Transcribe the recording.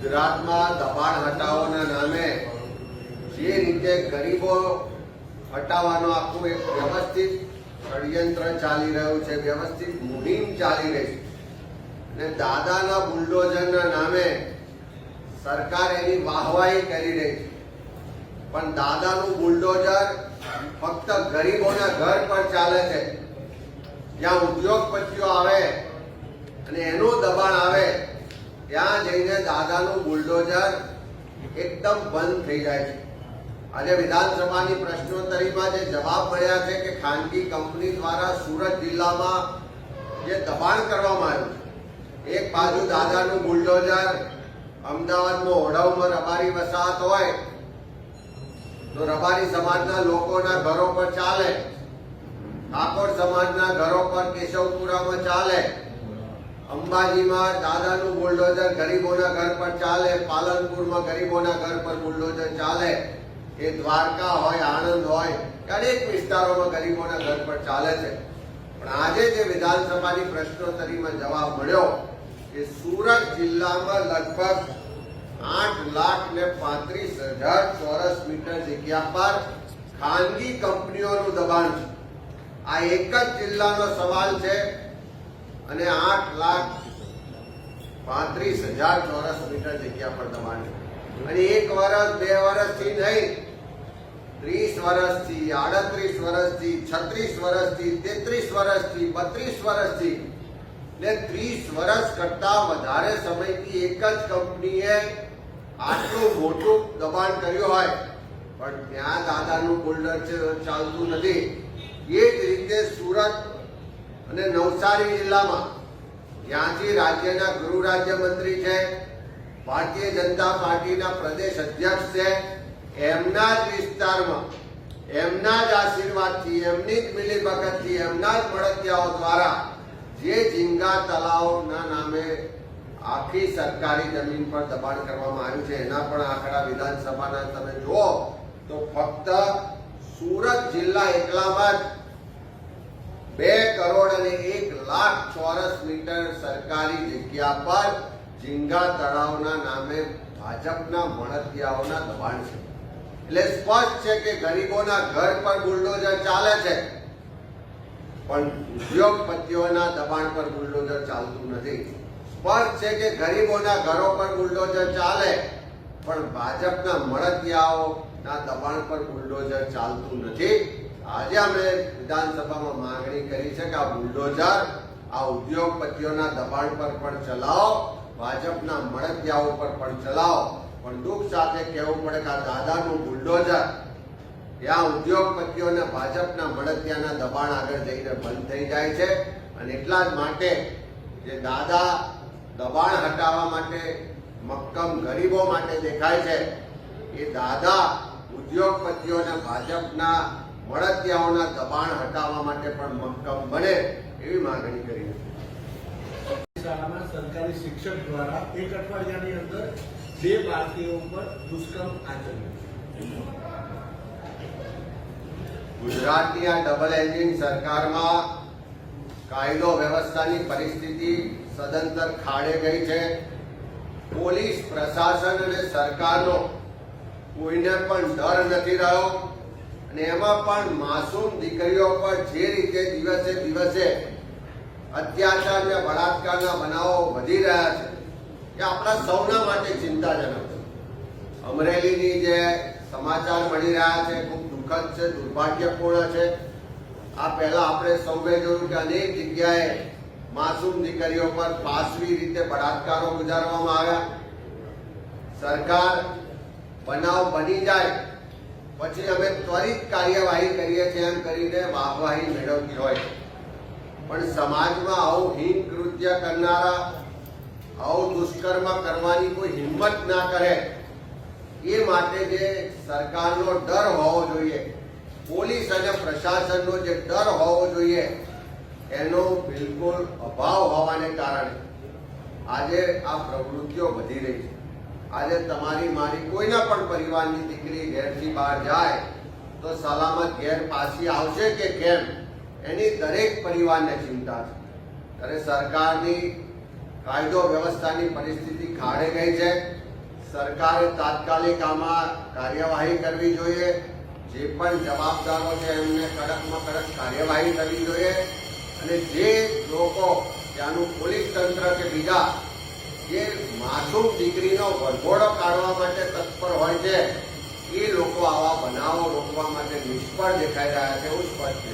ગુજરાતમાં દબાણ હટાવવાના નામે જે રીતે ગરીબો હટાવવાનો આખું એક વ્યવસ્થિત ષડયંત્ર ચાલી રહ્યું છે, વ્યવસ્થિત મુહિમ ચાલી રહી છે. અને દાદાના બુલડોઝરના નામે સરકાર એની વાહવાહી કરી રહી છે. પણ દાદાનું બુલડોઝર ફક્ત ગરીબોના ઘર પર ચાલે છે. જ્યાં ઉદ્યોગપતિઓ આવે અને એનું દબાણ આવે ત્યાં જઈને દાદાનું બુલડોઝર એકદમ બંધ થઈ જાય છે. આજે વિધાનસભાની પ્રશ્નોત્તરીમાં જે જવાબ મળ્યા છે કે ખાનગી કંપની દ્વારા સુરત જિલ્લામાં જે દબાણ કરવામાં આવ્યું છે, એક બાજુ દાદાનું બુલડોઝર અમદાવાદમાં ઓઢવમાં રબારી વસાહત હોય તો રબારી સમાજના લોકોના ઘરો પર ચાલે, ઠાકોર સમાજના ઘરો પર કેશવપુરામાં ચાલે અંબાજીમાં દાદાનું બુલડોઝર ગરીબોના ઘર પર ચાલે, પાલનપુરમાં ગરીબોના ઘર પર બુલડોઝર ચાલે. એ દ્વારકા હોય, આણંદ હોય અનેક વિસ્તારોમાં ગરીબોના ઘર પર ચાલે છે. પણ આજે જે વિધાનસભાની પ્રશ્નોત્તરીમાં જવાબ મળ્યો કે સુરત જિલ્લામાં લગભગ આઠ લાખ ને પાંત્રીસ હજાર ચોરસ મીટર જગ્યા પર ખાનગી કંપનીઓનું દબાણ છે. આ એક જ જિલ્લાનો સવાલ છે અને આઠ લાખ પાંત્રીસ હજાર ચોરસ મીટર જગ્યા પર દબાણ. અને એક વર્ષ બે વર્ષથી નહીં, ત્રીસ વર્ષથી આડત્રીસ વર્ષથી છત્રીસ વર્ષથી તેત્રીસ વર્ષથી બત્રીસ વર્ષથી ને ત્રીસ વર્ષ કરતા વધારે સમયથી એક જ કંપનીએ આટલું મોટું દબાણ કર્યું હોય. પણ ત્યાં દાદાનું બોલ્ડર ચાલતું નથી. એ જ રીતે સુરત અને નવસારી જિલ્લામાં જ્યાંથી રાજ્યના ગૃહ રાજ્યમંત્રી છે, ભારતીય જનતા પાર્ટીના પ્રદેશ અધ્યક્ષ છે, એમના જ વિસ્તારમાં, એમના જ આશીર્વાદથી, એમની જ મિલીભગતથી, એમના જ મળતિયાઓ દ્વારા જે ઝીંગા તલાવના નામે આખી સરકારી જમીન પર દબાણ કરવામાં આવ્યું છે, એના પણ આંકડા વિધાનસભાના તમે જુઓ તો ફક્ત સુરત જિલ્લા એકલામાં જ બે કરોડ અને એક લાખ ચોરસ મીટર સરકારી જગ્યા પર ઝીંગા તળાવના નામે ભાજપના મળતિયાઓના દબાણ છે. એટલે સ્પષ્ટ છે કે ગરીબોના ઘર પર બુલડોઝર ચાલે છે. પણ ઉદ્યોગપતિઓના દબાણ પર બુલડોઝર ચાલતું નથી. સ્પષ્ટ છે કે ગરીબોના ઘરો પર બુલડોઝર ચાલે, પણ ભાજપના મળતિયાઓના દબાણ પર બુલડોઝર ચાલતું નથી. આજે અમે વિધાનસભામાં માંગણી કરી છે કે આ બુલડોઝર, આ ઉદ્યોગપતિઓના દબાણ પર પણ ચલાવો, ભાજપના મળતિયાઓ પર પણ ચલાવો. પણ દુઃખ સાથે કહેવું પડે કે આ દાદાનું બુલડોઝર, ત્યાં ઉદ્યોગપતિઓને ભાજપના મળતિયાના દબાણ આગળ જઈને બંધ થઈ જાય છે. અને એટલા જ માટે જે દાદા દબાણ હટાવવા માટે મક્કમ ગરીબો માટે દેખાય છે, એ દાદા ઉદ્યોગપતિઓને ભાજપના મળતિયાઓના દબાણ હટાવવા માટે પણ મક્કમ બને એવી માંગણી કરી હતી. શાળામાં સરકારી શિક્ષક દ્વારા એક અઠવાડિયાની અંદર બે બાળકીઓ ઉપર દુષ્કર્મ આચર્યું. ગુજરાતની આ ડબલ એન્જિન સરકારમાં કાયદો વ્યવસ્થાની પરિસ્થિતિ સદંતર ખાડે ગઈ છે. પોલીસ પ્રશાસન અને સરકારનો કોઈને પણ ડર નથી રહ્યો. અને એમાં પણ માસૂમ દીકરીઓ પર જે રીતે દિવસે દિવસે અત્યાચાર ને બળાત્કારના બનાવો વધી રહ્યા છે, એ આપણા સૌના માટે ચિંતાજનક છે. અમરેલીની જે સમાચાર મળી રહ્યા છે, ખૂબ દુઃખદ છે, દુર્ભાગ્યપૂર્ણ છે. આ પહેલા આપણે સૌએ જોયું કે અનેક જગ્યાએ માસૂમ દીકરીઓ પર પાસવી રીતે બળાત્કારો ગુજારવામાં આવ્યા. સરકાર બનાવ બની જાય પછી અમે ત્વરિત કાર્યવાહી કરીએ છીએ એમ કરીને વાહવાહી મેળવતી હોય. પણ સમાજમાં આવું હીન કૃત્ય કરનારા, આવું દુષ્કર્મ કરવાની કોઈ હિંમત ના કરે, એ માટે જે સરકારનો ડર હોવો જોઈએ, પોલીસ અને પ્રશાસનનો જે ડર હોવો જોઈએ, એનો બિલકુલ અભાવ હોવાને કારણે આજે આ પ્રવૃત્તિઓ વધી રહી છે. આજે તમારી, મારી કોઈના પણ પરિવારની દીકરી ઘેરથી બહાર જાય, તો સલામત ઘેર પાછી આવશે કે કેમ? એની દરેક પરિવારને ચિંતા છે. ત્યારે સરકારની કાયદો વ્યવસ્થાની પરિસ્થિતિ ખાડે ગઈ છે. સરકારે તાત્કાલિક આમાં કાર્યવાહી કરવી જોઈએ. જે પણ જવાબદારો છે એમને કડકમાં કડક કાર્યવાહી કરવી જોઈએ. અને જે લોકો ત્યાંનું પોલીસ તંત્ર કે બીજા જે માસૂમ દીકરીનો વરઘોડો કાઢવા માટે તત્પર હોય છે, એ લોકો આવા બનાવો રોકવા માટે નિષ્ફળ દેખાઈ રહ્યા છે એવું સ્પષ્ટ